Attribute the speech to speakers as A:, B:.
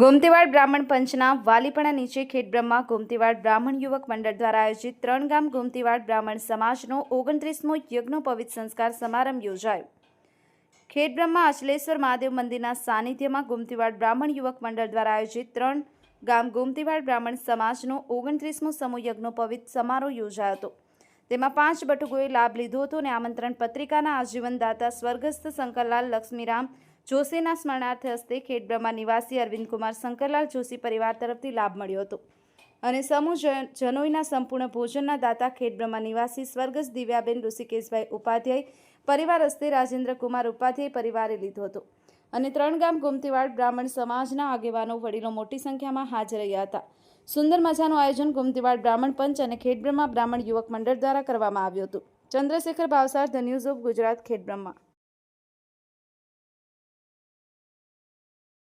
A: ગોમતીવાડ બ્રાહ્મણ પંચના વાલીપણા નીચે ખેડબ્રહ્મા ગોમતીવાડ બ્રાહ્મણ યુવક મંડળ દ્વારા આયોજિત ત્રણ ગામ ગોમતીવાડ બ્રાહ્મણ સમાજનો ઓગણત્રીસમો યજ્ઞોપવિત સંસ્કાર સમારંભ યોજાયો. ખેડબ્રહ્મા અચલેશ્વર મહાદેવ મંદિરના સાનિધ્યમાં ગોમતીવાડ બ્રાહ્મણ યુવક મંડળ દ્વારા આયોજિત ત્રણ ગામ ગોમતીવાડ બ્રાહ્મણ સમાજનો ઓગણત્રીસમો સમૂહ યજ્ઞોપવિત સમારોહ યોજાયો હતો. તેમાં પાંચ બટુકોએ લાભ લીધો હતો અને આમંત્રણ પત્રિકાના આજીવનદાતા સ્વર્ગસ્થ શંકરલાલ લક્ષ્મીરામ જોશીના સ્મરણાર્થે હસ્તે ખેડબ્રહ્મા નિવાસી અરવિંદકુમાર શંકરલાલ જોશી પરિવાર તરફથી લાભ મળ્યો હતો. અને સમૂહ જનોઈના સંપૂર્ણ ભોજનના દાતા ખેડબ્રહ્મા નિવાસી સ્વર્ગસ્થ દિવ્યાબેન ઋષિકેશભાઈ ઉપાધ્યાય પરિવાર હસ્તે રાજેન્દ્ર કુમાર ઉપાધ્યાય પરિવારે લીધો હતો. અને ત્રણ ગામ ગોમતીવાડ બ્રાહ્મણ સમાજના આગેવાનો વડીલો મોટી સંખ્યામાં હાજર રહ્યા હતા. સુંદર મજાનું આયોજન ગોમતીવાડ બ્રાહ્મણ પંચ અને ખેડબ્રહ્મા બ્રાહ્મણ યુવક મંડળ દ્વારા કરવામાં આવ્યું હતું. Chandrashekhar Bhavsar, the news of Gujarat, Khedbrahma.